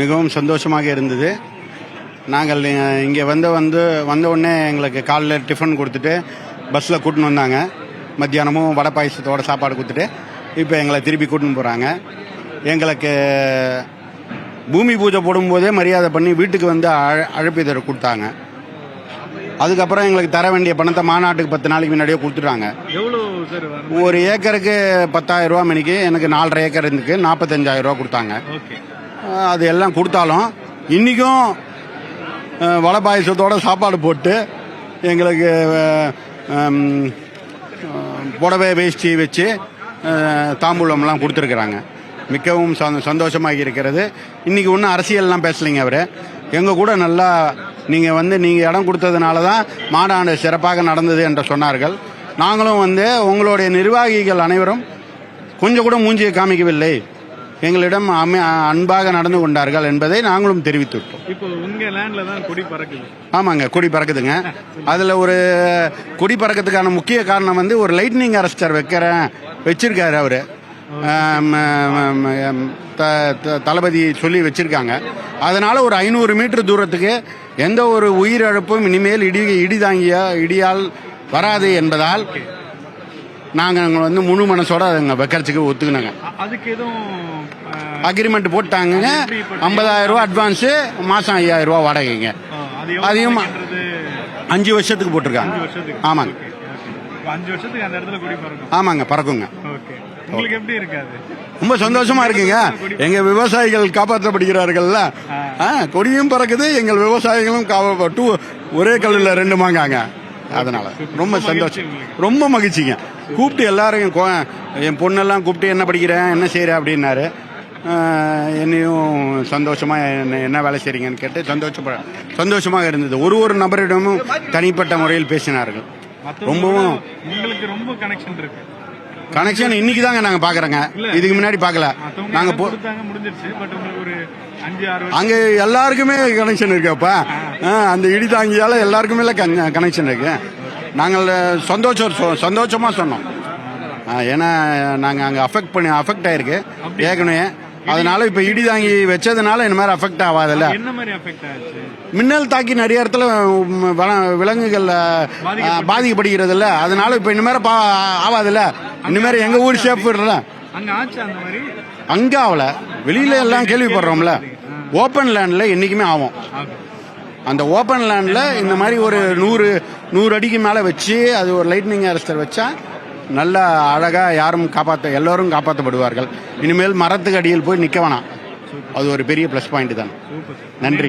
மிகவும் சந்தோஷமாக இருந்தது. நாங்கள் இங்கே வந்து வந்து வந்த உடனே எங்களுக்கு காலைல டிஃபன் கொடுத்துட்டு பஸ்ஸில் கூட்டின்னு வந்தாங்க. மத்தியானமும் வடை பாயசத்தோட சாப்பாடு கொடுத்துட்டு இப்போ எங்களை திருப்பி கூட்டின்னு போகிறாங்க எங்களுக்கு பூமி பூஜை போடும்போதே மரியாதை பண்ணி வீட்டுக்கு வந்து அழ அழைப்பிதழ் கொடுத்தாங்க. அதுக்கப்புறம் எங்களுக்கு தர வேண்டிய பணத்தை மாநாட்டுக்கு பத்து நாளைக்கு முன்னாடியே கொடுத்துட்டாங்க. ஒரு ஏக்கருக்கு பத்தாயிரம் ரூபா மணிக்கு எனக்கு நாலரை ஏக்கர் இருந்துக்கு நாற்பத்தஞ்சாயிரம் ரூபா கொடுத்தாங்க. அது எல்லாம் கொடுத்தாலும் இன்றைக்கும் வடை பாயசத்தோடு சாப்பாடு போட்டு எங்களுக்கு புடவை வேஷ்டி வச்சு தாம்பூலம்லாம் கொடுத்துருக்குறாங்க. மிகவும் சந்தோ- சந்தோஷமாக இருக்கிறது. இன்றைக்கி ஒன்றும் அரசியல்லாம் பேசலைங்க அவர். எங்கள் கூட நல்லா நீங்கள் வந்து நீங்கள் இடம் கொடுத்ததுனால தான் மாநாடு சிறப்பாக நடந்தது என்று சொன்னார்கள். நாங்களும் வந்து உங்களுடைய நிர்வாகிகள் அனைவரும் கொஞ்சம் கூட மூஞ்சியை காமிக்கவில்லை. எங்களிடம் அமை அன்பாக நடந்து கொண்டார்கள் என்பதை நாங்களும் தெரிவித்துவிட்டோம். இப்போ உங்க லேண்ட்ல தான் கொடி பறக்குது. ஆமாங்க கொடி பறக்குதுங்க. அதில் ஒரு கொடி பறக்கிறதுக்கான முக்கிய காரணம் வந்து ஒரு லைட்னிங் அரஸ்டர் வைக்கிறேன் வச்சிருக்காரு அவர். தளபதி சொல்லி வச்சிருக்காங்க. அதனால ஒரு ஐநூறு மீட்டர் தூரத்துக்கு எந்த ஒரு உயிரிழப்பும் இனிமேல் இடி இடி தாங்கிய இடியால் வராது என்பதால் நாங்கள் வந்து முழு மனசோட அங்கே வைக்கிறதுக்கு ஒத்துக்கினாங்க. அதுக்கு எதுவும் அக்ரிமெண்ட் போட்டாங்க? ஐம்பதாயிரம் ரூபா அட்வான்ஸு மாதம் ஐயாயிரம் ரூபா வாடகைங்க. அஹ், அது எவ்வளவு அதிகமா- நாளைக்குன்றது அஞ்சு வருஷத்துக்கு போட்டிருக்காங்க. ஆமாங்க. அஞ்சு வருஷத்துக்கு அந்த இடத்துல கொடி பறக்கும். ஆமாங்க பறக்குங்க. ஓகே. உங்களுக்கு எப்படி இருக்காது ரொம்ப சந்தோஷமா இருக்குங்க. எங்க விவசாயிகள் காப்பாற்றப்படுகிறார்கள்ல. கொடியும் பறக்குது எங்கள் விவசாயிகளும் ஒரே கல்லுல ரெண்டு மாங்காங்க. அதனால. ரொம்ப சந்தோஷம். ரொம்ப மகிழ்ச்சிங்க. கூப்பிட்டு எல்லாரையும் கோ- என் பொண்ணெல்லாம் கூப்பிட்டு என்ன படிக்கிறேன் என்ன செய்கிறேன் அப்படின்னாரு. என்னையும் சந்தோஷமா என்ன என்ன வேலை செய்றீங்கன்னு கேட்டு சந்தோஷப்பட சந்தோஷமாக இருந்தது. ஒரு ஒரு நபரிடமும் தனிப்பட்ட முறையில் பேசினார்கள். ரொம்பவும் உங்களுக்கு ரொம்ப கனெக்ஷன் இருக்கு. கனெக்ஷன் இன்னைக்கு தாங்க நாங்கள் பார்க்குறோங்க இதுக்கு முன்னாடி பார்க்கல நாங்கள் அங்க எல்லாருக்குமே கனெக்ஷன் இருக்குப்பா அந்த இடி தாங்கியால எல்லாருக்குமே கனெக்ஷன் இருக்கு. நாங்கள் சந்தோஷம் சொ- சந்தோஷமா சொன்னோம். ஏன்னா நாங்கள் அங்கே அஃபெக்ட் பண்ணி அஃபெக்ட் ஆயிருக்கு ஏற்கனவே. அதனால இப்போ இடி தாங்கி வச்சதுனால இந்த மாதிரி அஃபெக்ட் ஆகாதுல்ல. மாதிரி மின்னல் தாக்கி நிறைய இடத்துல விலங்குகள் ஆ, பாதிக்கப்படுகிறது இல்ல அதனால இப்போ இனிமேல் பா ஆகாதுல்ல. இனிமேல் எங்கள் ஊர் சேஃப் அங்க மாதிரி? ஆகல. வெளியில எல்லாம் கேள்விப்படுறோம்ல. ஓப்பன் லேண்ட்ல என்னைக்குமே ஆகும். ஆகும். அந்த ஓப்பன் லேண்ட்ல இந்த மாதிரி ஒரு நூறு நூறு அடிக்கு மேல வச்சு அது ஒரு லைட்னிங் அரஸ்டர் வச்சா நல்ல அழகா யாரும் காப்பாற்ற எல்லோரும் காப்பாற்றப்படுவார்கள் இனிமேல் மரத்துக்கு அடியில் போய் நிக்க வேணாம். அது ஒரு பெரிய ப்ளஸ் பாயிண்ட் தான். நன்றி